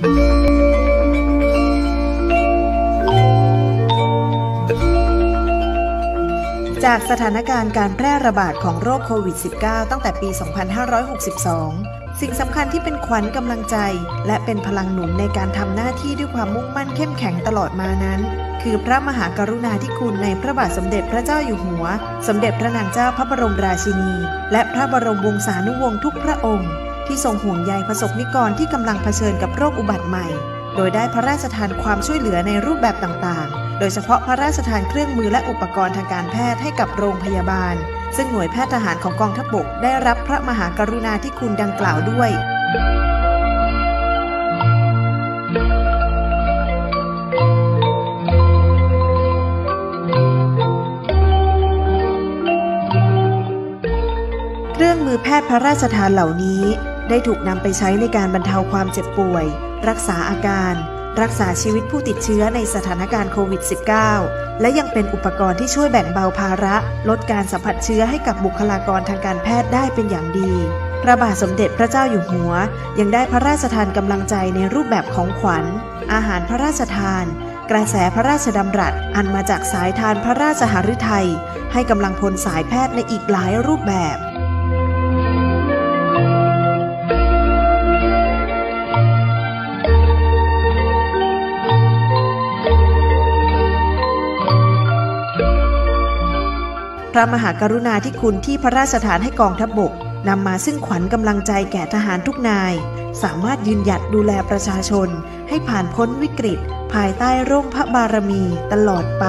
จากสถานการณ์การแพร่ระบาดของโรคโควิด -19 ตั้งแต่ปี 2562 สิ่งสำคัญที่เป็นขวัญกำลังใจ และเป็นพลังหนุนในการทำหน้าที่ด้วยความมุ่งมั่นเข้มแข็งตลอดมานั้น คือพระมหากรุณาธิคุณในพระบาทสมเด็จพระเจ้าอยู่หัว สมเด็จพระนางเจ้าพระบรมราชินี และพระบรมวงศานุวงศ์ทุกพระองค์ ที่ทรงห่วงใยประสบนิกรที่กำลังเผชิญกับโรคอุบัติใหม่ โดยได้พระราชทานความช่วยเหลือในรูปแบบต่างๆ โดยเฉพาะพระราชทานเครื่องมือและอุปกรณ์ทางการแพทย์ให้กับโรงพยาบาล ซึ่งหน่วยแพทย์ทหารของกองทัพบกได้รับพระมหากรุณาธิคุณดังกล่าวด้วยเครื่องมือแพทย์พระราชทานเหล่านี้ ได้ถูกนำไปใช้ในการบรรเทาความเจ็บป่วย รักษาอาการ รักษาชีวิตผู้ติดเชื้อในสถานการณ์โควิด -19 และยังเป็นอุปกรณ์ที่ช่วยแบ่งเบาภาระ ลดการสัมผัสเชื้อให้กับบุคลากรทางการแพทย์ได้เป็นอย่างดี พระบาทสมเด็จพระเจ้าอยู่หัว ยังได้พระราชทานกำลังใจในรูปแบบของขวัญ อาหารพระราชทานกระแสพระราชดำรัสอันมาจากสายทานพระราชหฤทัยให้กำลังพลสายแพทย์ในอีกหลายรูปแบบ พระมหากรุณาธิคุณที่พระราชทานให้กองทัพบบกนำมาซึ่งขวัญกำลังใจแก่ทหารทุกนาย สามารถยืนหยัดดูแลประชาชน ให้ผ่านพ้นวิกฤต ภายใต้ร่มพระบารมีตลอดไป